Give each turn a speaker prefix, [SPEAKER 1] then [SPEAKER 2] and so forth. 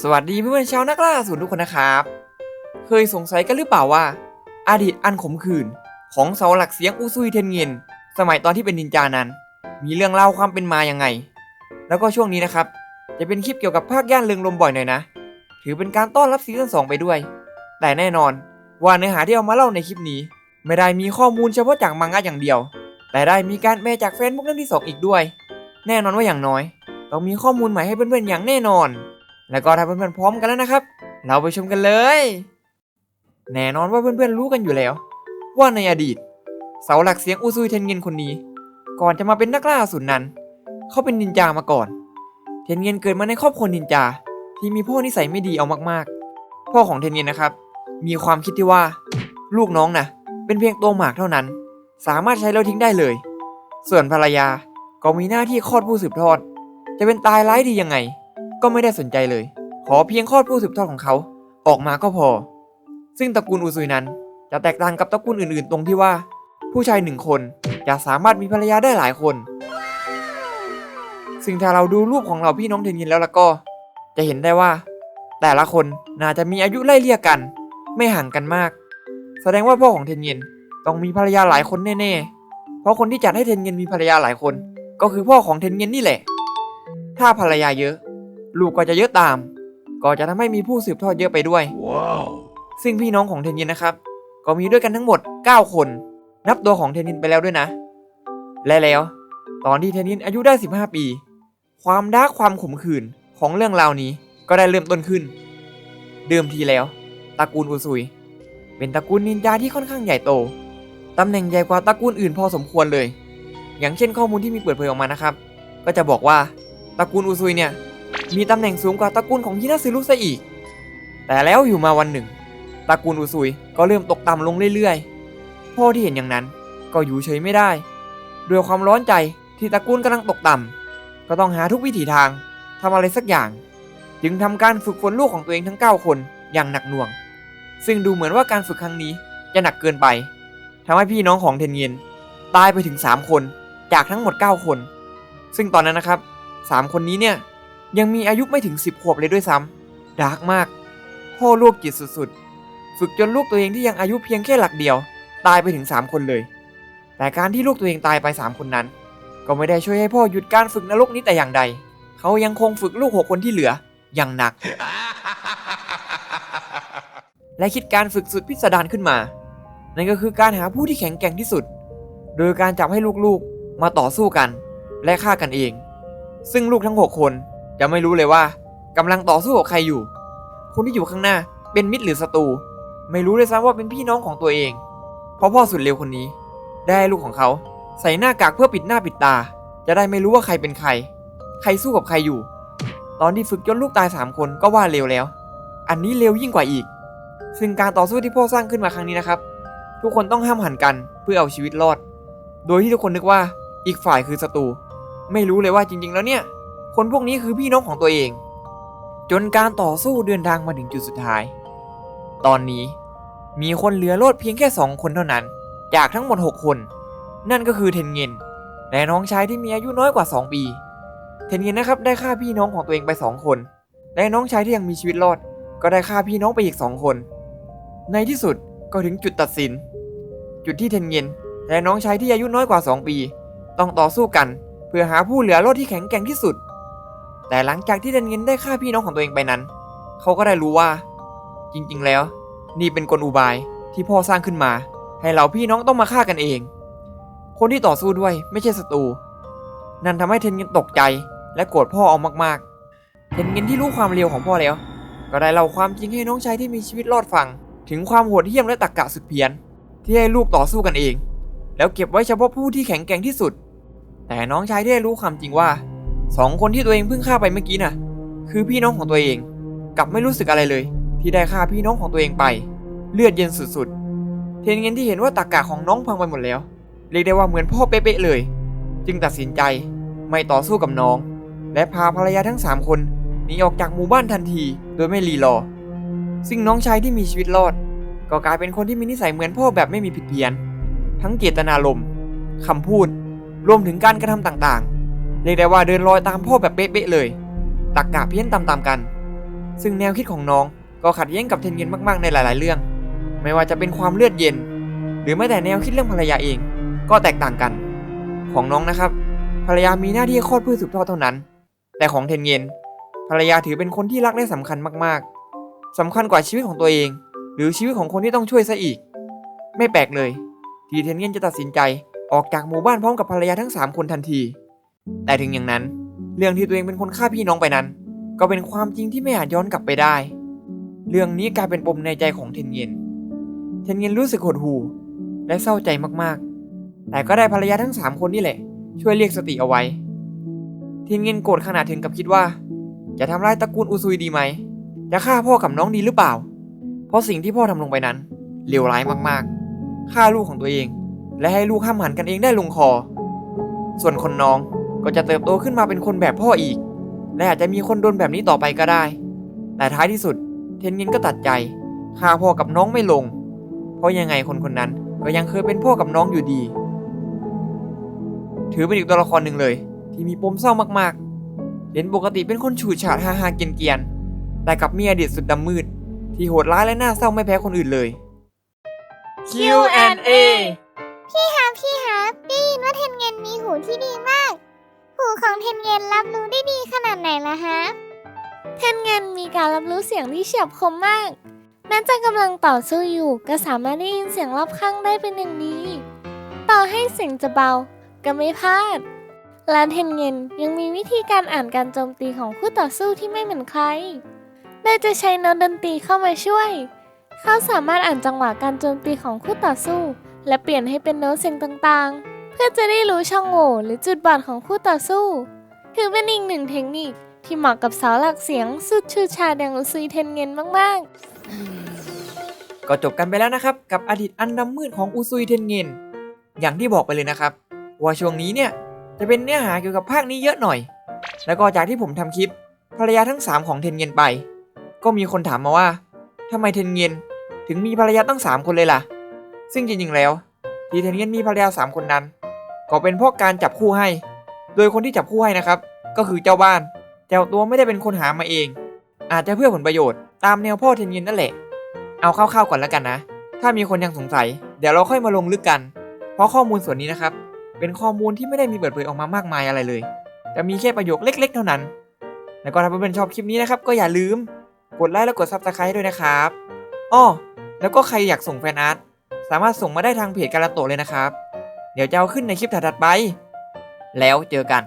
[SPEAKER 1] สวัสดีเพื่อนชาวนักล่าสูรทุกคนนะครับ เคยสงสัยกันหรือเปล่าว่า อดีตอันขมขื่นของเสาหลักเสียงอุซุยเทนเงินสมัยตอนที่เป็นนินจานั้น มีเรื่องเล่าความเป็นมายังไง แล้วก็ช่วงนี้นะครับ จะเป็นคลิปเกี่ยวกับภาคย่านเรืองลมบ่อยหน่อยนะ ถือเป็นการต้อนรับซีซั่น2ไปด้วย แต่แน่นอนว่าเนื้อหาที่เอามาเล่าในคลิปนี้ ไม่ได้มีข้อมูลเฉพาะจากมังงะอย่างเดียว แต่ได้มีการแปลจากแฟนบุ๊กเล่มที่สองอีกด้วย แน่นอนว่าอย่างน้อยต้องมีข้อมูลใหม่ให้เพื่อนๆอย่างแน่นอน แล้วก็ถ้าเพื่อนๆพร้อมกันแล้วนะครับ เราไปชมกันเลย แน่นอนว่าเพื่อนๆรู้กันอยู่แล้ว ว่าในอดีต เสาหลักเสียงอุซุยเทนเงินคนนี้ ก่อนจะมาเป็นนักล่าสูรนั้น เขาเป็นนินจามาก่อน เทนเงินเกิดมาในครอบครัวนินจาที่มีพ่อนิสัยไม่ดีเอามากๆ พ่อของเทนเงินนะครับ มีความคิดที่ว่า ลูกน้องนะเป็นเพียงตัวหมากเท่านั้น สามารถใช้แล้วทิ้งได้เลย ส่วนภรรยาก็มีหน้าที่คลอดผู้สืบทอด จะเป็นตายร้ายดียังไง ก็ไม่ได้สนใจเลย ขอเพียงคลอดผู้สืบทอดของเขา ออกมาก็พอ ซึ่งตระกูลอุซุยนั้น จะแตกต่างกับตระกูลอื่น ๆ ตรงที่ว่า ผู้ชายหนึ่งคนจะสามารถมีภรรยาได้หลายคน ซึ่งถ้าเราดูรูปของเราพี่น้องเทนยินแล้วล่ะก็ จะเห็นได้ว่า แต่ละคนน่าจะมีอายุไล่เลี่ยกัน ไม่ห่างกันมาก แสดงว่าพ่อของเทนยินต้องมีภรรยาหลายคนแน่ๆ เพราะคนที่จัดให้เทนยินมีภรรยาหลายคน ก็คือพ่อของเทนยินนี่แหละ ถ้าภรรยาเยอะ ลูกก็จะเยอะตาม ก็จะทำให้มีผู้สืบทอดเยอะไปด้วย
[SPEAKER 2] Wow.
[SPEAKER 1] ซึ่งพี่น้องของเทนยินนะครับ ก็มีด้วยกันทั้งหมด 9 คน นับตัวของเทนยินไปแล้วด้วยนะ และแล้ว ตอนที่เทนยินอายุได้ 15 ปี ความดาร์กความขมขื่นของเรื่องราวนี้ก็ได้เริ่มต้นขึ้น เดิมทีแล้วตระกูลอุซุย เป็นตระกูลนินจาที่ค่อนข้างใหญ่โตตำแหน่งใหญ่กว่าตระกูลอื่นพอสมควรเลย อย่างเช่นข้อมูลที่มีเปิดเผยออกมานะครับ ก็จะบอกว่าตระกูลอุซุยเนี่ย มีตำแหน่งสูงกว่าตระกูลของฮินาซึรุซะอีก แต่แล้วอยู่มาวันหนึ่งตระกูลอุซุยก็เริ่มตกต่ำลงเรื่อยๆ พ่อที่เห็นอย่างนั้นก็อยู่เฉยไม่ได้ ด้วยความร้อนใจที่ตระกูลกำลังตกต่ำก็ต้องหาทุกวิถีทางทำอะไรสักอย่าง จึงทำการฝึกฝนลูกของตัวเองทั้ง 9 คนอย่างหนักหน่วง ซึ่งดูเหมือนว่าการฝึกครั้งนี้จะหนักเกินไปทำให้พี่น้องของเทนเยนตายไปถึง 3 คนจากทั้งหมด 9 คน ซึ่งตอนนั้นนะครับ 3 คนนี้เนี่ย ยังมีอายุไม่ถึง 10 ขวบเลยด้วยซ้ำดาร์กมาก พ่อลูกจิตสุดๆ ฝึกจนลูกตัวเองที่ยังอายุเพียงแค่หลักเดียว ตายไปถึง 3 คนเลย แต่การที่ลูกตัวเองตายไป 3 คนนั้น ก็ไม่ได้ช่วยให้พ่อหยุดการฝึกนรกนี้แต่อย่างใด เขายังคงฝึกลูกหกคนที่เหลืออย่างหนัก และคิดการฝึกสุดพิสดารขึ้นมา นั่นก็คือการหาผู้ที่แข็งแกร่งที่สุด โดยการจับให้ลูกๆมาต่อสู้กัน และฆ่ากันเอง ซึ่งลูกทั้ง 6 คน จะไม่รู้เลยว่ากำลังต่อสู้กับใครอยู่ คนที่อยู่ข้างหน้าเป็นมิตรหรือศัตรู ไม่รู้เลยซ้ำว่าเป็นพี่น้องของตัวเอง เพราะพ่อสุดเร็วคนนี้ ได้ให้ลูกของเขาใส่หน้ากากเพื่อปิดหน้าปิดตา จะได้ไม่รู้ว่าใครเป็นใคร ใครสู้กับใครอยู่ ตอนที่ฝึกจนลูกตายสามคนก็ว่าเร็วแล้ว อันนี้เร็วยิ่งกว่าอีก ซึ่งการต่อสู้ที่พ่อสร้างขึ้นมาครั้งนี้นะครับ ทุกคนต้องห้ามหันกันเพื่อเอาชีวิตรอด โดยที่ทุกคนนึกว่าอีกฝ่ายคือศัตรู ไม่รู้เลยว่าจริง ๆ แล้วเนี่ย คนพวกนี้คือพี่น้องของตัวเอง จนการต่อสู้เดินทางมาถึงจุดสุดท้าย ตอนนี้มีคนเหลือรอดเพียงแค่2คนเท่านั้น จากทั้งหมด 6 คน นั่นก็คือเทนเงินและน้องชายที่มีอายุน้อยกว่า 2 ปี เทนเงินนะครับได้ฆ่าพี่น้องของตัวเองไป 2 คน และน้องชายที่ยังมีชีวิตรอด ก็ได้ฆ่าพี่น้องไปอีก 2 คน ในที่สุดก็ถึงจุดตัดสิน จุดที่เทนเงินและน้องชายที่อายุน้อยกว่า 2 ปี ต้องต่อสู้กัน เพื่อหาผู้เหลือรอดที่แข็งแกร่งที่สุด แต่หลังจากที่เทนเงินได้ฆ่าพี่น้องของตัวเองไปนั้น เขาก็ได้รู้ว่า จริงๆ แล้ว นี่เป็นกลอุบายที่พ่อสร้างขึ้นมา ให้เราพี่น้องต้องมาฆ่ากันเอง คนที่ต่อสู้ด้วยไม่ใช่ศัตรูนั่นทำให้เทนเงินตกใจและโกรธพ่อเอามากๆ เทนเงินที่รู้ความเร็วของพ่อแล้ว ก็ได้เล่าความจริงให้น้องชายที่มีชีวิตรอดฟัง ถึงความโหดเหี้ยมและตรรกะสุดเพี้ยน ที่ให้ลูกต่อสู้กันเอง แล้วเก็บไว้เฉพาะผู้ที่แข็งแกร่งที่สุด แต่น้องชายได้รู้ความจริงว่า สองคนที่ตัวเองเพิ่งฆ่าไปเมื่อกี้น่ะ คือพี่น้องของตัวเองกลับไม่รู้สึกอะไรเลย ที่ได้ฆ่าพี่น้องของตัวเองไป เลือดเย็นสุดๆ เทนเงินที่เห็นว่าตากาของน้องพังไปหมดแล้ว เรียกได้ว่าเหมือนพ่อเป๊ะเลย จึงตัดสินใจไม่ต่อสู้กับน้อง และพาภรรยาทั้ง 3 คนหนีออกจากหมู่บ้านทันที โดยไม่รีรอ ซึ่งน้องชายที่มีชีวิตรอด ก็กลายเป็นคนที่มีนิสัยเหมือนพ่อแบบไม่มีผิดเพี้ยน ทั้งเจตนารมณ์คำพูด รวมถึงการกระทำต่างๆ เรียกได้ว่าเดินรอยตามพ่อแบบเป๊ะๆเลย ตักกะเพี้ยนตามๆกัน ซึ่งแนวคิดของน้องก็ขัดแย้งกับเทนเงินมากๆในหลาย ๆ เรื่อง ไม่ว่าจะเป็นความเลือดเย็น หรือแม้แต่แนวคิดเรื่องภรรยาเอง ก็แตกต่างกัน ของน้องนะครับ ภรรยามีหน้าที่คลอดเพื่อสืบทอดเท่านั้น แต่ของเทนเงินภรรยาถือเป็นคนที่รักและสำคัญมากๆสำคัญกว่าชีวิตของตัวเอง หรือชีวิตของคนที่ต้องช่วยซะอีก ไม่แปลกเลย ที่เทนเงินจะตัดสินใจออกจากหมู่บ้านพร้อมกับภรรยาทั้งสามคนทันที แต่ถึงอย่างนั้น เรื่องที่ตัวเองเป็นคนฆ่าพี่น้องไปนั้น ก็เป็นความจริงที่ไม่อาจย้อนกลับไปได้ เรื่องนี้กลายเป็นปมในใจของเทนเงินเทนเงินรู้สึกหดหู่และเศร้าใจมากๆ แต่ก็ได้ภรรยาทั้งสามคนนี่แหละ ช่วยเรียกสติเอาไว้ เทนเงินโกรธขนาดถึงกับคิดว่า จะทำร้ายตระกูลอุซุยดีไหม จะฆ่าพ่อกับน้องดีหรือเปล่า เพราะสิ่งที่พ่อทำลงไปนั้นเลวร้ายมากๆฆ่าลูกของตัวเอง และให้ลูกห้ามหันกันเองได้ลงคอ ส่วนคนน้อง ก็จะเติบโตขึ้นมาเป็นคนแบบพ่ออีก และอาจจะมีคนโดนแบบนี้ต่อไปก็ได้ แต่ท้ายที่สุด เทนเงินก็ตัดใจฆ่าพ่อกับน้องไม่ลง เพราะยังไงคนคนนั้นก็ยังเคยเป็นพ่อกับน้องอยู่ดี ถือเป็นอีกตัวละครหนึ่งเลย ที่มีปมเศร้ามากๆเห็นปกติเป็นคนฉูดฉาดฮาฮาเกียนเกียนแต่กับมีอดีตสุดดำมืด ที่โหดร้ายและน่าเศร้าไม่แพ้คนอื่นเลย Q&A
[SPEAKER 2] พี่ฮาพี่ฮาได้ยินว่าเทนเงินมีหูที่ดีมาก หูของเทนเงินรับรู้ได้ดีขนาดไหนล่ะฮะ
[SPEAKER 3] เทนเงินมีการรับรู้เสียงที่เฉียบคมมากแม้จะกำลังต่อสู้อยู่ก็สามารถได้ยินเสียงรอบข้างได้เป็นอย่างดี ต่อให้เสียงจะเบาก็ไม่พลาดและเทนเงินยังมีวิธีการอ่านการโจมตีของคู่ต่อสู้ที่ไม่เหมือนใคร โดยจะใช้โน้ตดนตรีเข้ามาช่วย เขาสามารถอ่านจังหวะการโจมตีของคู่ต่อสู้ และเปลี่ยนให้เป็นโน้ตเสียงต่างๆ เพื่อจะได้รู้ช่องโหว่หรือจุดบอดของคู่ต่อสู้ ถือเป็นอีกหนึ่งเทคนิคที่เหมาะกับสาวหลักเสียงสุดชื่อชาดอย่างอุซุยเทนเงินมากๆ
[SPEAKER 1] ก็จบกันไปแล้วนะครับ กับอดีตอันดำมืดของอุซุยเทนเงินอย่างที่บอกไปเลยนะครับ ว่าช่วงนี้เนี่ยจะเป็นเนื้อหาเกี่ยวกับภาคนี้เยอะหน่อย แล้วก็จากที่ผมทำคลิปภรรยาทั้ง 3 ของเทนเงินไป ก็มีคนถามมาว่าทำไมเทนเงินถึงมีภรรยาตั้ง 3 คนเลยล่ะ ซึ่งจริงๆแล้ว ทีเทนเงินมีภรรยา3คนนั้น ก็เป็นพราะการจับคู่ให้ โดยคนที่จับคู่ให้นะครับ ก็คือเจ้าบ้าน เจ้าตัวไม่ได้เป็นคนหามาเอง อาจจะเพื่อผลประโยชน์ตามแนวพ่อเทนเงินนั่นแหละ เอาคร่าวๆก่อนแล้วกันนะ ถ้ามีคนยังสงสัย เดี๋ยวเราค่อยมาลงลึกกัน เพราะข้อมูลส่วนนี้นะครับ เป็นข้อมูลที่ไม่ได้มีเปิดเผยออกมามากมายอะไรเลยแต่มีแค่ประโยคเล็ก ๆ เท่านั้น แล้วก็ถ้าเพื่อนๆชอบคลิปนี้นะครับก็อย่าลืมกดไลค์และกดซับสไครต์ด้วยนะครับอ้อแล้วก็ใครอยากส่งแฟนอาร์ต สามารถส่งมาได้ทางเพจการันโตะเลยนะครับ เดี๋ยวจะเอาขึ้นในคลิปถัดๆไป แล้วเจอกัน